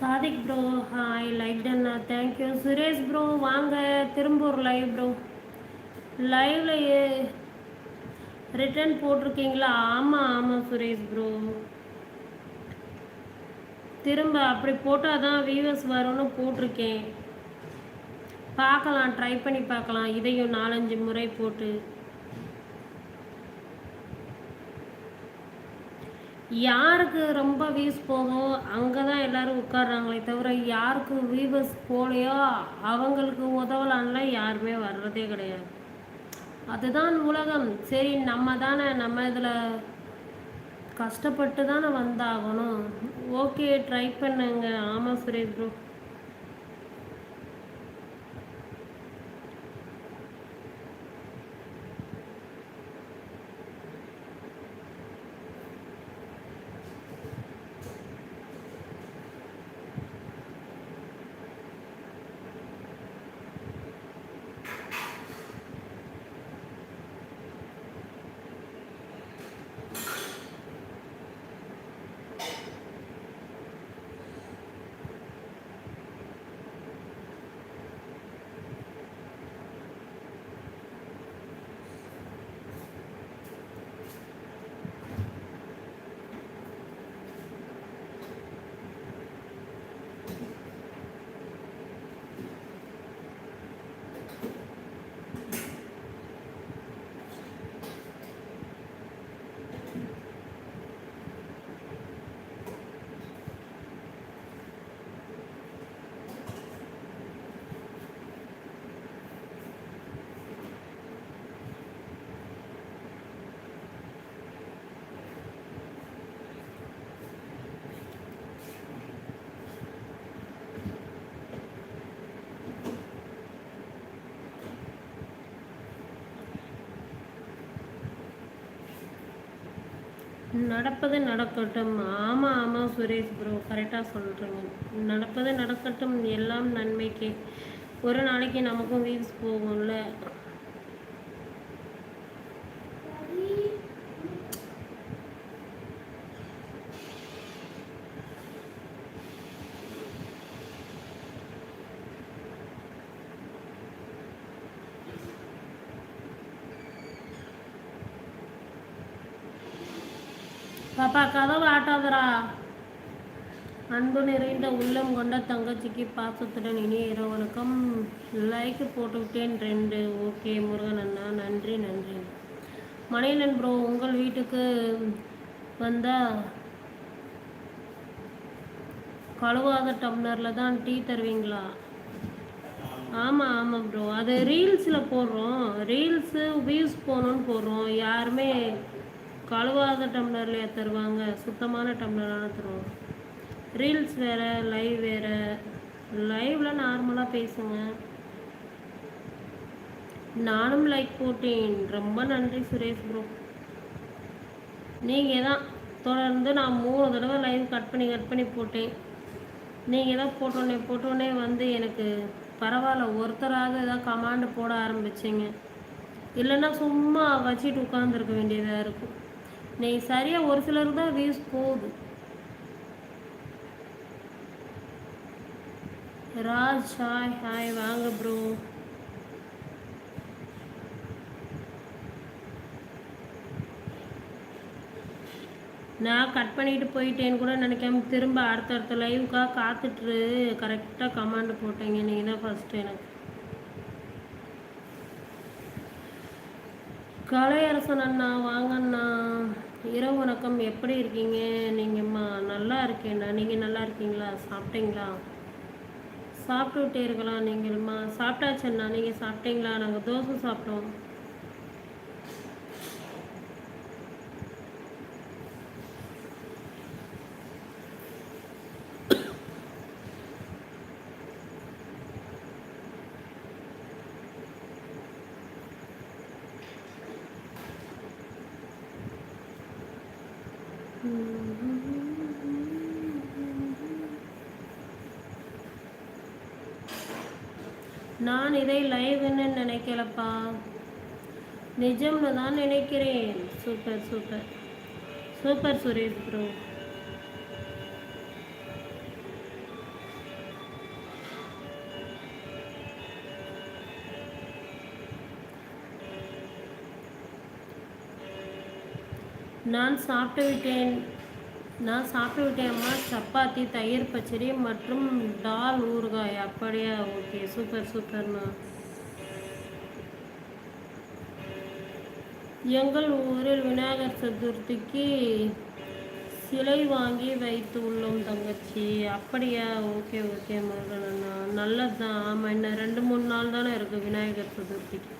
Sadiq bro hi like டன்னா thank you Suresh bro வாங்க Tiruppur live bro லைவ்ல ரிட்டர்ன் போட்டிருக்கீங்களா? ஆமாம் ஆமாம் சுரேஷ் ப்ரோ திரும்ப அப்படி போட்டால் தான் வியூவர்ஸ் வரும்னு போட்டிருக்கேன். பார்க்கலாம் ட்ரை பண்ணி பார்க்கலாம். இதையும் நாலஞ்சு முறை போட்டு. யாருக்கு ரொம்ப வியூஸ் போகும்? அங்கே தான் எல்லாரும் உட்கார்றாங்களே தவிர யாருக்கு வியூவர்ஸ் போலையோ அவங்களுக்கு உதவலான்லாம் யாருமே வர்றதே கிடையாது. அதுதான் உலகம். சரி நம்ம தானே நம்ம இதில் கஷ்டப்பட்டு தானே வந்தாகணும். ஓகே ட்ரை பண்ணுங்க. ஆமாம் சுரேஷ் ப்ரோ நடப்பது நடக்கட்டும். ஆமாம் ஆமாம் சுரேஷ் ப்ரோ கரெக்டாக சொல்கிறேங்க நடப்பது நடக்கட்டும். எல்லாம் நன்மைக்கு. ஒரு நாளைக்கு நமக்கும் வீவ்ஸ் போகும்ல. பாப்பா கதவு ஆட்டாதரா அன்பு நிறைந்த உள்ளம் கொண்ட தங்கச்சிக்கு பாசத்துடன் இனிய இரவு வணக்கம் லைக் போட்டுவிட்டேன் ரெண்டு. ஓகே முருகன் அண்ணா நன்றி நன்றி. மணியன் ப்ரோ உங்கள் வீட்டுக்கு வந்தால் கழுவாத டம்ளரில் தான் டீ தருவீங்களா? ஆமாம் ஆமாம் ப்ரோ அது ரீல்ஸில் போடுறோம். ரீல்ஸு வியூஸ் போகணுன்னு போடுறோம். யாருமே கழுவாத டம்ளர்லையா தருவாங்க. சுத்தமான டம்ளரான தருவோம் ரீல்ஸ் வேறு லைவ் வேறு. லைவில் நார்மலாக பேசுங்க. நானும் லைக் போட்டேன். ரொம்ப நன்றி சுரேஷ் ப்ரோ நீங்கள் தான் தொடர்ந்து நான் மூணு தடவை லைவ் கட் பண்ணி கட் பண்ணி போட்டேன். நீங்கள் தான் போட்டோன்னே போட்டோன்னே வந்து எனக்கு பரவாயில்ல. ஒருத்தராவது ஏதாவது கமாண்டு போட ஆரம்பிச்சிங்க. இல்லைன்னா சும்மா வச்சுட்டு உட்காந்துருக்க வேண்டியதாக இருக்கும். நீ சரியாக ஒரு சிலருக்கு தான் வியூஸ் போகுது. ராஜ் ஹாய் ஹாய் வாங்க ப்ரோ நான் கட் பண்ணிட்டு போயிட்டேன்னு கூட நினைக்காம திரும்ப அடுத்தடுத்த லைவுக்காக காத்துட்டு கரெக்டாக கமாண்டு போட்டீங்க. நீங்கள் தான் ஃபஸ்ட்டு எனக்கு. கலையரசன் அண்ணா வாங்கண்ணா இரவு வணக்கம். எப்படி இருக்கீங்க? நீங்கம்மா நல்லா இருக்கேன்டா. நீங்கள் நல்லா இருக்கீங்களா? சாப்பிட்டீங்களா? சாப்பிட்டுட்டே இருக்கலாம் நீங்கள்மா. சாப்பிட்டாச்சண்ணா நீங்கள் சாப்பிட்டீங்களா? நாங்கள் தோசை சாப்பிட்டோம். இதை லைவ்னு நினைக்கலப்பா? நிஜம்னு தான் நினைக்கிறேன். Super super super Suresh bro நான் சாப்பிட்டு விட்டேன். நான் சாப்பிட்டு விட்டேன் சப்பாத்தி தயிர் பச்சடி மற்றும் டால் ஊறுகாய். அப்படியா? ஓகே. சூப்பர் சூப்பர்ண்ணா எங்கள் ஊரில் விநாயகர் சதுர்த்திக்கு சிலை வாங்கி வைத்து உள்ளோம் தங்கச்சி. அப்படியா? ஓகே ஓகே முருகன் அண்ணா நல்லது தான் ஆமாம் இன்னும் ரெண்டு மூணு நாள் தானே இருக்குது விநாயகர் சதுர்த்திக்கு.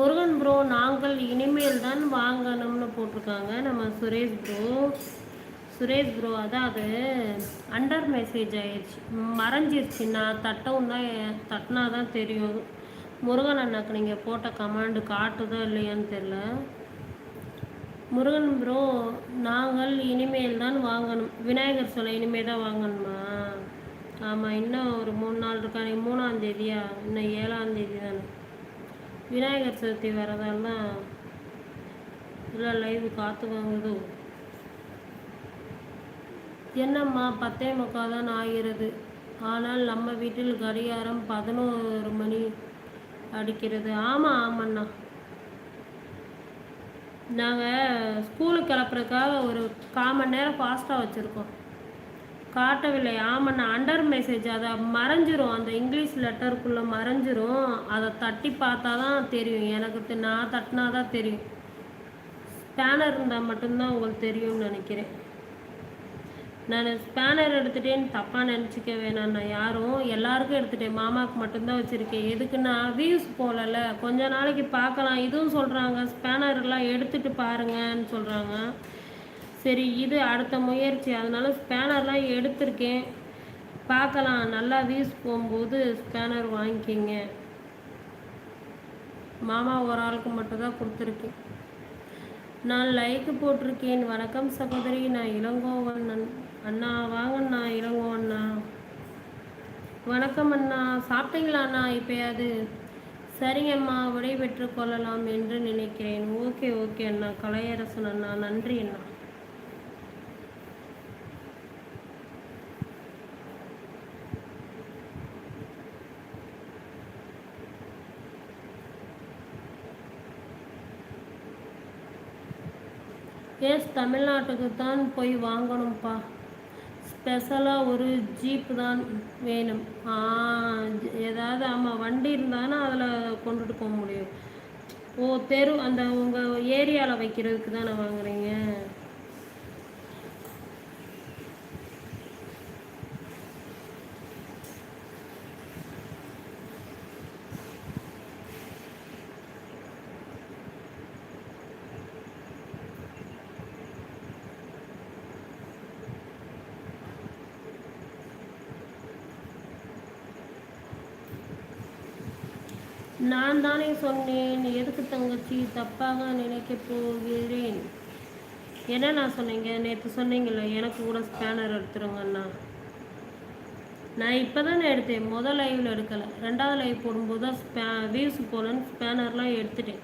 முருகன் ப்ரோ நாங்கள் இனிமேல் தான் வாங்கணும்னு போட்டிருக்காங்க. நம்ம சுரேஷ் ப்ரோ சுரேஷ் ப்ரோ அதான் அது அண்டர் மெசேஜ் ஆயிடுச்சு. மறைஞ்சிருச்சு. நான் தட்டவும் தான் தட்டினா தான் தெரியும். முருகன் அண்ணாக்கு நீங்கள் போட்ட கமாண்டு காட்டுதோ இல்லையான்னு தெரில முருகன் ப்ரோ நாங்கள் இனிமேல் தான் வாங்கணும். விநாயகர் சிலை இனிமேல் தான் வாங்கணுமா? ஆமாம் இன்னும் ஒரு மூணு நாள் இருக்கா? மூணாம் மூணாந்தேதியா இன்னும் ஏழாந்தேதி தானே விநாயகர் சதுர்த்தி வரதெல்லாம் இல்லை லைவ் காற்று வாங்குது என்னம்மா பத்தே முக்கால் தான் ஆகிறது. ஆனால் நம்ம வீட்டில் கடிகாரம் பதினோரு மணி அடிக்கிறது. ஆமாம் ஆமாண்ணா. நாங்கள் ஸ்கூலுக்கு கிளப்புறதுக்காக ஒரு கால் மணி நேரம் ஃபாஸ்ட்டாக வச்சுருக்கோம். காட்டவில்லை. ஆமாண்ணா அண்டர் மெசேஜ் அதை மறைஞ்சிரும். அந்த இங்கிலீஷ் லெட்டருக்குள்ளே மறைஞ்சிரும். அதை தட்டி பார்த்தா தான் தெரியும். எனக்கு நான் தட்டினா தான் தெரியும். ஸ்பேனர் இருந்தால் மட்டும்தான் உங்களுக்கு தெரியும்னு நினைக்கிறேன். நான் ஸ்பேனர் எடுத்துட்டேன்னு தப்பாக நினச்சிக்க வேணாம் நான் யாரும் எல்லாருக்கும் எடுத்துட்டேன். மாமாவுக்கு மட்டும்தான் வச்சுருக்கேன். எதுக்குன்னா வியூஸ் போகலல்ல கொஞ்ச நாளைக்கு பார்க்கலாம். இதுவும் சொல்கிறாங்க ஸ்பேனர்லாம் எடுத்துகிட்டு பாருங்கன்னு சொல்கிறாங்க சரி இது அடுத்த முயற்சி. அதனால ஸ்பேனர்லாம் எடுத்திருக்கேன். பார்க்கலாம். நல்லா வீஸ் போகும்போது ஸ்பேனர் வாங்கிக்கிங்க. மாமா ஒரு ஆளுக்கு மட்டும்தான் கொடுத்துருக்கேன். நான் லைக்கு போட்டிருக்கேன். வணக்கம் சகோதரி. நான் இளங்கோவன் அண்ணா வாங்கண்ணா இளங்கோ அண்ணா. வணக்கம் அண்ணா. சாப்பிட்டீங்களா அண்ணா இப்போயாவது? சரிங்கம்மா விடை கொள்ளலாம் என்று நினைக்கிறேன். ஓகே ஓகே அண்ணா. கலையரசன் அண்ணா. நன்றி அண்ணா. கேஸ் தமிழ்நாட்டுக்கு தான் போய் வாங்கணும்ப்பா ஸ்பெஷலாக ஒரு ஜீப்பு தான் வேணும். ஏதாவது ஆமாம் வண்டி இருந்தானா அதில் கொண்டுட்டு போக முடியும். ஓ தெரு அந்த உங்கள் ஏரியாவில் வைக்கிறதுக்கு தானே வாங்குறீங்க? நான் தானே சொன்னேன் எதுக்கு தங்கச்சி தப்பாக நினைக்க போகிறேன்? என்ன நான் சொன்னீங்க? நேற்று சொன்னீங்களே எனக்கு கூட ஸ்கேனர் எடுத்துருங்கண்ணா நான் இப்போ தானே எடுத்தேன் முதல் லைவில் எடுக்கலை. ரெண்டாவது லைவ் போடும்போது தான் ஸ்பே வியூஸ் போகலன்னு ஸ்பேனர்லாம் எடுத்துட்டேன்.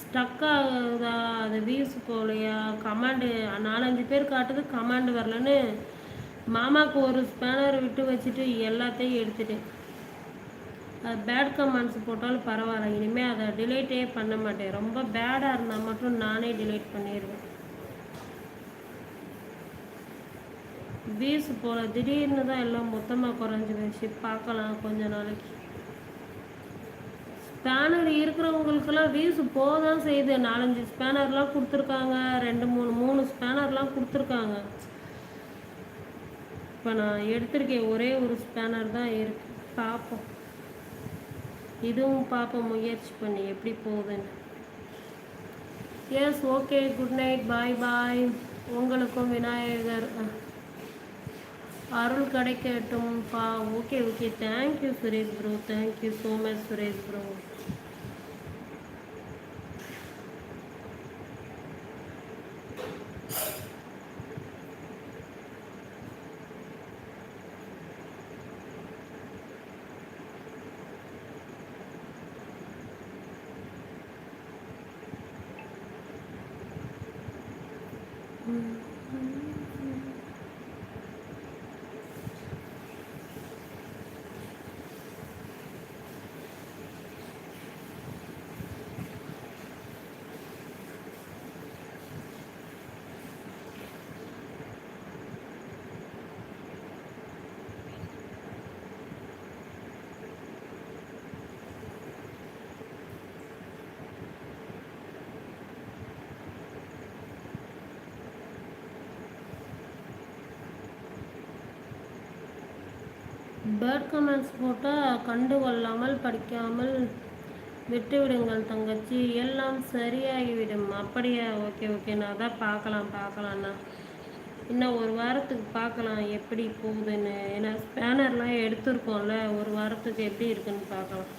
ஸ்டக் ஆகுதா? அது வியூஸ் போகலையா? கமாண்டு நாலஞ்சு பேர் காட்டுது கமாண்டு வரலன்னு மாமாவுக்கு ஒரு ஸ்பேனர் விட்டு வச்சுட்டு எல்லாத்தையும் எடுத்துட்டேன். அது பேட் கமெண்ட்ஸ் போட்டாலும் பரவாயில்ல. இனிமேல் அதை டிலேட்டே பண்ண மாட்டேன். ரொம்ப பேடாக இருந்தால் மட்டும் நானே டிலேட் பண்ணிடுவேன் வீஸ் போல திடீர்னு தான் எல்லாம் மொத்தமாக குறைஞ்சி பார்க்கலாம் கொஞ்ச நாளைக்கு. ஸ்பேனர் இருக்கிறவங்களுக்கெல்லாம் வீசு போக தான் செய்யுது. நாலஞ்சு ஸ்பேனர்லாம் கொடுத்துருக்காங்க. ரெண்டு மூணு மூணு ஸ்பேனர்லாம் கொடுத்துருக்காங்க. இப்போ நான் எடுத்திருக்கேன். ஒரே ஒரு ஸ்பேனர் தான் இருக்குது பார்ப்போம். இதுவும் பார்ப்போம் முயற்சி பண்ணி எப்படி போகுதுன்னு. Yes okay good night bye bye உங்களுக்கும் விநாயகர் அருள் கிடைக்கட்டும் பா. Okay okay thank you Suresh bro thank you so much Suresh bro bad comments போட்டால் கண்டு கொள்ளாமல் படிக்காமல் விட்டுவிடுங்கள் தங்கச்சி. எல்லாம் சரியாகிவிடும். அப்படியா? Okay okay. நான் தான் பார்க்கலாம் பார்க்கலாண்ணா இன்னும் ஒரு வாரத்துக்கு பார்க்கலாம். எப்படி போகுதுன்னு. ஏன்னா ஸ்பேனர்லாம் எடுத்திருக்கோம்ல. ஒரு வாரத்துக்கு எப்படி இருக்குன்னு பார்க்கலாம்.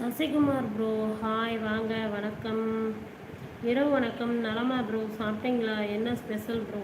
சசிகுமார் ப்ரோ. ஹாய் வாங்க வணக்கம். இரவு வணக்கம். நலமா ப்ரோ? சாப்பிட்டீங்களா? என்ன ஸ்பெஷல் ப்ரோ?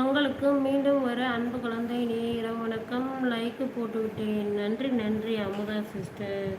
தங்களுக்கு மீண்டும் வர அன்பு குழந்தை நீ வணக்கம். லைக்கு போட்டுவிட்டேன். நன்றி நன்றி அமுதா சிஸ்டர்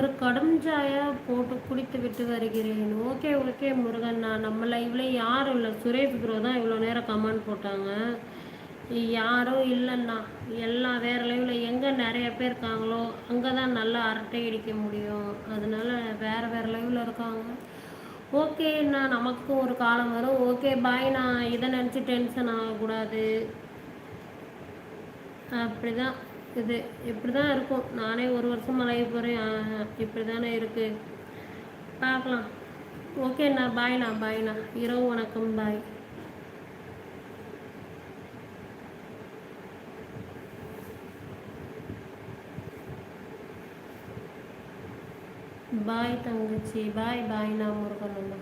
ஒரு கடும் சாயா போட்டு குடித்து விட்டு வருகிறேன். ஓகே ஓகே முருகண்ணா. நம்ம லைவ்ல யாரும் இல்லை? சுரேஷ் ப்ரோ தான் இவ்வளோ நேரம் கமெண்ட் போட்டாங்க. யாரும் இல்லைண்ணா. எல்லாம் வேறு லைவ்ல எங்கே நிறைய பேர் இருக்காங்களோ அங்கே தான் நல்லா அரட்டை அடிக்க முடியும். அதனால வேறு வேறு லைவ்ல இருக்காங்க. ஓகேண்ணா நமக்கும் ஒரு காலம் வரும். ஓகே பாய் நான் இதை நினச்சி டென்ஷன் ஆகக்கூடாது. அப்படி தான் இது இப்படி தான் இருக்கும். நானே ஒரு வருஷம் மலைய போகிறேன் இப்படி தானே இருக்குது பார்க்கலாம். ஓகேண்ணா பாய்ண்ணா பாய்ண்ணா இரவு வணக்கம் பாய் பாய் தங்கச்சி. பாய் பாய்ண்ணா முருகன் அண்ணா.